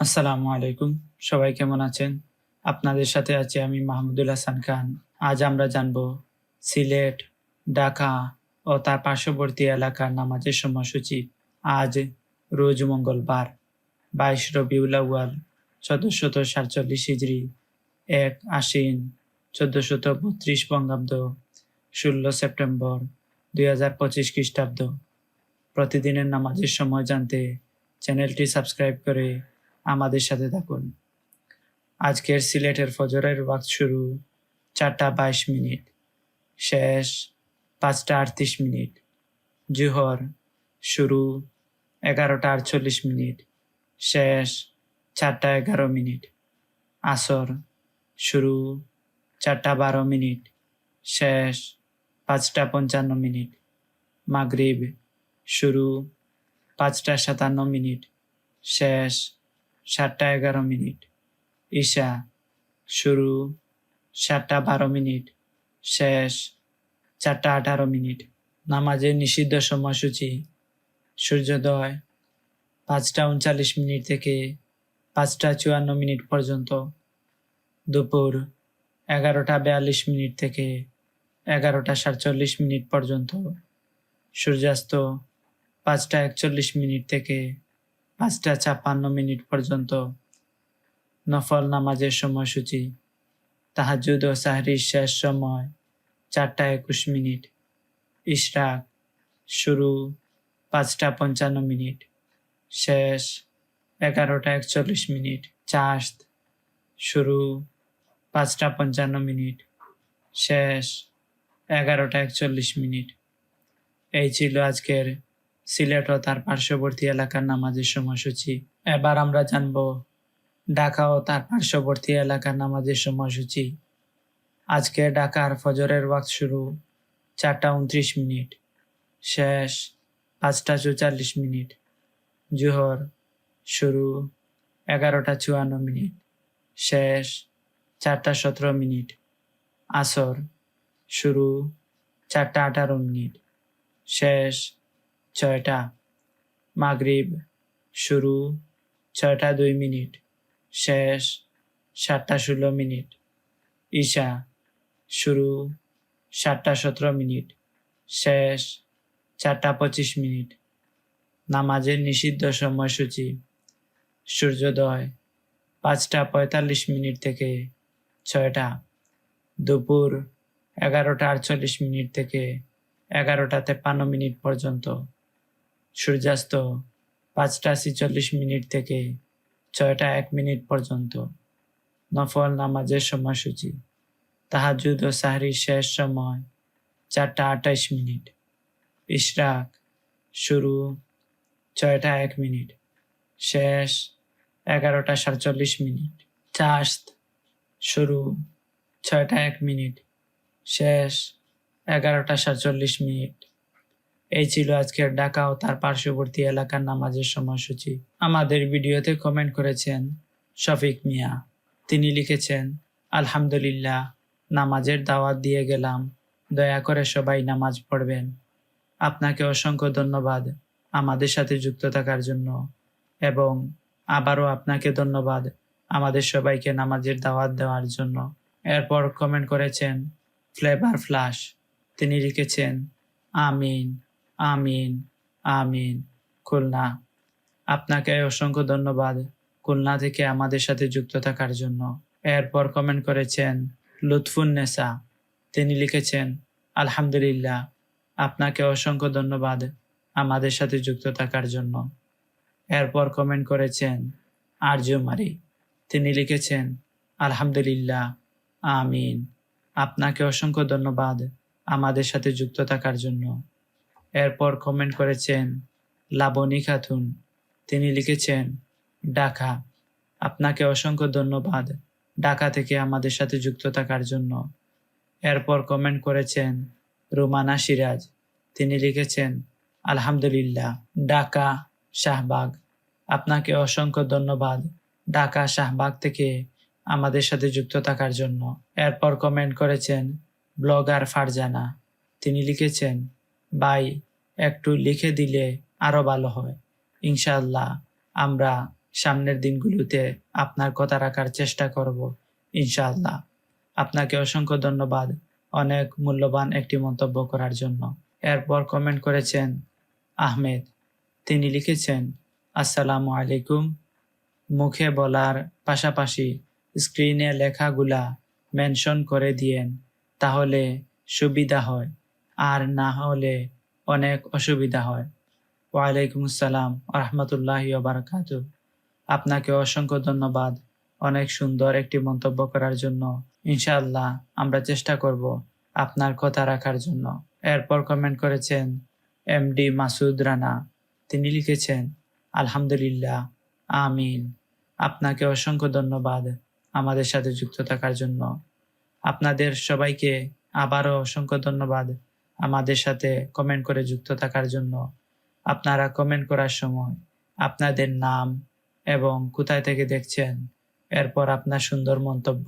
আসসালামু আলাইকুম। সবাই কেমন আছেন? আপনাদের সাথে আছি আমি মাহমুদুল হাসান খান। আজ আমরা জানব সিলেট, ঢাকা ও তার পার্শ্ববর্তী এলাকার নামাজের সময়সূচি। আজ রোজ মঙ্গলবার, বাইশ রবিউল আউয়াল, চোদ্দশত সাতচল্লিশ হিজড়ি এক আশ্বিন, চোদ্দশত বত্রিশ বঙ্গাব্দ, ষোলো সেপ্টেম্বর, দুই হাজার পঁচিশ খ্রিস্টাব্দ। প্রতিদিনের নামাজের সময় জানতে চ্যানেলটি সাবস্ক্রাইব করে আমাদের সাথে থাকুন। আজকের সিলেটের ফজরের ওয়াক্ত শুরু চারটা বাইশ মিনিট, শেষ পাঁচটা আটত্রিশ মিনিট, জুহর শুরু এগারোটা আটচল্লিশ মিনিট, শেষ চারটা এগারো মিনিট, আসর শুরু চারটা বারো মিনিট, শেষ পাঁচটা পঞ্চান্ন মিনিট, মাগরিব শুরু পাঁচটা সাতান্ন মিনিট, শেষ সাতটা এগারো মিনিট। ঈশা, শুরু, সাতটা বারো মিনিট, শেষ, চারটা আঠারো মিনিট। নামাজের নিষিদ্ধ সময়সূচি, সূর্যোদয়, পাঁচটা উনচাল্লিশ মিনিট থেকে পাঁচটা চুয়ান্ন মিনিট পর্যন্ত। দুপুর, এগারোটা বিয়াল্লিশ মিনিট থেকে এগারোটা সাতচল্লিশ মিনিট পর্যন্ত। সূর্যাস্ত, পাঁচটা একচল্লিশ মিনিট থেকে পাঁচটা ছাপ্পান্ন মিনিট পর্যন্ত নফল নামাজের সময়সূচি তাহাজুদ ও সাহরির শেষ সময় চারটা একুশ মিনিট, ইশরাক শুরু পাঁচটা পঞ্চান্ন মিনিট, শেষ এগারোটা একচল্লিশ মিনিট চাষত শুরু পাঁচটা পঞ্চান্ন মিনিট, শেষ এগারোটা একচল্লিশ মিনিট। এই ছিল আজকের সিলেট ও তার পার্শ্ববর্তী এলাকার নামাজের সময়সূচি। এবার আমরা জানব ঢাকা ও তার পার্শ্ববর্তী এলাকার নামাজের সময়সূচি। আজকে ঢাকার ফজরের ওয়াক্ত শুরু চারটা উনত্রিশ মিনিট, শেষ পাঁচটা চুয়াল্লিশ মিনিট, জোহর শুরু এগারোটা চুয়ান্ন মিনিট, শেষ চারটা সতেরো মিনিট, আসর শুরু চারটা আঠারো মিনিট, শেষ ছয়টা। মাগরিব শুরু ছয়টা দুই মিনিট, শেষ সাতটা ষোলো মিনিট, ঈশা শুরু সাতটা সতেরো মিনিট, শেষ চারটা পঁচিশ মিনিট। নামাজের নিষিদ্ধ সময়সূচি, সূর্যোদয় পাঁচটা পঁয়তাল্লিশ মিনিট থেকে ছয়টা, দুপুর এগারোটা আটচল্লিশ মিনিট থেকে এগারোটা তেপ্পান্ন মিনিট পর্যন্ত। সূর্যাস্ত পাঁচটা ছিচল্লিশ মিনিট থেকে ছয়টা এক মিনিট পর্যন্ত। নফল নামাজের সময়সূচি। তাহাজুদ ও সাহরির শেষ সময় চারটা আঠাইশ মিনিট। ইশরাক শুরু ছয়টা এক মিনিট। শেষ এগারোটা সাতচল্লিশ মিনিট। চাস্ত শুরু ছয়টা এক মিনিট। শেষ এগারোটা সাতচল্লিশ মিনিট। এই ছিল আজকের ঢাকা ও তার পার্শ্ববর্তী এলাকার নামাজের সময়সূচি। আমাদের ভিডিওতে কমেন্ট করেছেন শফিক মিয়া। তিনি লিখেছেন, আলহামদুলিল্লাহ, নামাজের দাওয়াত দিয়ে গেলাম। দয়া করে সবাই নামাজ পড়বেন। আপনাকে অসংখ্য ধন্যবাদ আমাদের সাথে যুক্ত থাকার জন্য। এবং আবারও আপনাকে ধন্যবাদ আমাদের সবাইকে নামাজের দাওয়াত দেওয়ার জন্য। এরপর কমেন্ট করেছেন ফ্লেভার ফ্লাশ তিনি লিখেছেন, আমিন। আমিন আমিন। খুলনা, আপনাকে অসংখ্য ধন্যবাদ খুলনা থেকে আমাদের সাথে যুক্ত থাকার জন্য। এরপর কমেন্ট করেছেন লুৎফুন্নেসা তিনি লিখেছেন, আলহামদুলিল্লাহ, আপনাকে অসংখ্য ধন্যবাদ আমাদের সাথে যুক্ত থাকার জন্য। এরপর কমেন্ট করেছেন আর্যমারি তিনি লিখেছেন, আলহামদুলিল্লাহ, আমিন। আপনাকে অসংখ্য ধন্যবাদ আমাদের সাথে যুক্ত থাকার জন্য। এরপর কমেন্ট করেছেন, লাবণী খাতুন, তিনি লিখেছেন ঢাকা আপনাকে অসংখ্য ধন্যবাদ ঢাকা থেকে আমাদের সাথে যুক্ত থাকার জন্য। এরপর কমেন্ট করেছেন, রুমানা সিরাজ, তিনি লিখেছেন, আলহামদুলিল্লাহ ঢাকা শাহবাগ, আপনাকে অসংখ্য ধন্যবাদ ঢাকা শাহবাগ থেকে আমাদের সাথে যুক্ত থাকার জন্য। এরপর কমেন্ট করেছেন, ব্লগার ফারজানা, তিনি লিখেছেন ভাই, একটু লিখে দিলে আরও ভালো হয়। ইনশাল্লাহ আমরা সামনের দিনগুলোতে আপনার কথা রাখার চেষ্টা করব, ইনশাআল্লাহ। আপনাকে অসংখ্য ধন্যবাদ, অনেক মূল্যবান একটি মন্তব্য করার জন্য। এরপর কমেন্ট করেছেন আহমেদ, তিনি লিখেছেন, আসসালামু আলাইকুম। মুখে বলার পাশাপাশি স্ক্রিনে লেখাগুলা মেনশন করে দিয়েন, তাহলে সুবিধা হয়। আর না হলে অনেক অসুবিধা হয়। ওয়ালাইকুম আসসালাম রহমতুল্লাহ বারকাত আপনাকে অসংখ্য ধন্যবাদ অনেক সুন্দর একটি মন্তব্য করার জন্য। ইনশাআল্লাহ আমরা চেষ্টা করব আপনার কথা রাখার জন্য। এরপর কমেন্ট করেছেন এম ডি মাসুদ রানা। তিনি লিখেছেন, আলহামদুলিল্লাহ, আমিন। আপনাকে অসংখ্য ধন্যবাদ আমাদের সাথে যুক্ত থাকার জন্য। আপনাদের সবাইকে আবারও অসংখ্য ধন্যবাদ। আমাদের সাথে কমেন্ট করে যুক্ত থাকার জন্য আপনারা কমেন্ট করার সময় আপনাদের নাম এবং কোথায় থেকে দেখছেন, এরপর আপনার সুন্দর মন্তব্য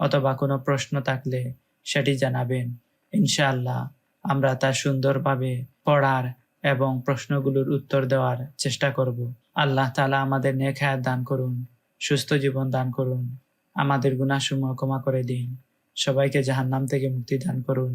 অথবা কোনো প্রশ্ন থাকলে সেটি জানাবেন। ইনশাআল্লাহ আমরা তা সুন্দরভাবে পড়ার এবং প্রশ্নগুলোর উত্তর দেওয়ার চেষ্টা করব। আল্লাহ তালা আমাদের নেক হায়াত দান করুন, সুস্থ জীবন দান করুন, আমাদের গুণাসমূহ ক্ষমা করে দিন। সবাইকে জাহান্নাম থেকে মুক্তি দান করুন।